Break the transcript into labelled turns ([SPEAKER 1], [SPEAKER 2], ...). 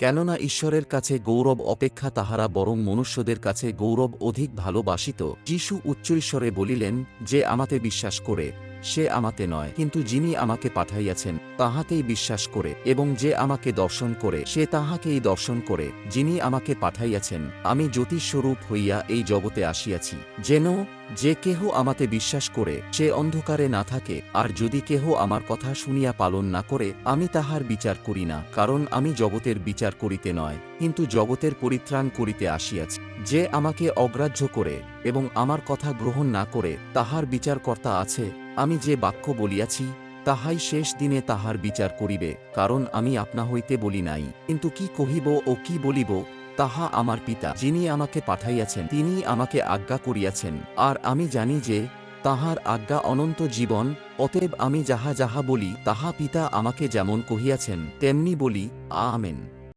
[SPEAKER 1] কেননা ঈশ্বরের কাছে গৌরব অপেক্ষা তাহারা বরং মনুষ্যদের কাছে গৌরব অধিক ভালোবাসিত। যিশু উচ্চ ঈশ্বরে বলিলেন, যে আমাতে বিশ্বাস করে সে আমাতে নয়, কিন্তু যিনি আমাকে পাঠাইয়াছেন তাহাতেই বিশ্বাস করে, এবং যে আমাকে দর্শন করে, সে তাহাকেই দর্শন করে, যিনি আমাকে পাঠাইয়াছেন, আমি জ্যোতিস্বরূপ হইয়া এই জগতে আসিয়াছি। যেন, যে কেহ আমাতে বিশ্বাস করে, সে অন্ধকারে না থাকে, আর যদি কেহ আমার কথা শুনিয়া পালন না করে, আমি তাহার বিচার করি না, কারণ আমি জগতের বিচার করিতে নয়, কিন্তু জগতের পরিত্রাণ করিতে আসিয়াছি। যে আমাকে অগ্রাহ্য করে, এবং আমার কথা গ্রহণ না করে, তাহার বিচারকর্তা আছে আমি যে বাক্য বলিয়াছি, তাহাই শেষ দিনে তাহার বিচার করিবে, কারণ আমি আপনা হইতে বলি নাই। কিন্তু কি কহিব ও কি বলিব, তাহা আমার পিতা যিনি আমাকে পাঠাইয়াছেন, তিনি আমাকে আজ্ঞা করিয়াছেন। আর আমি জানি যে, তাহার আজ্ঞা অনন্ত জীবন, অতএব আমি যাহা যাহা বলি, তাহা পিতা আমাকে যেমন কহিয়াছেন, তেমনি বলি, আমেন।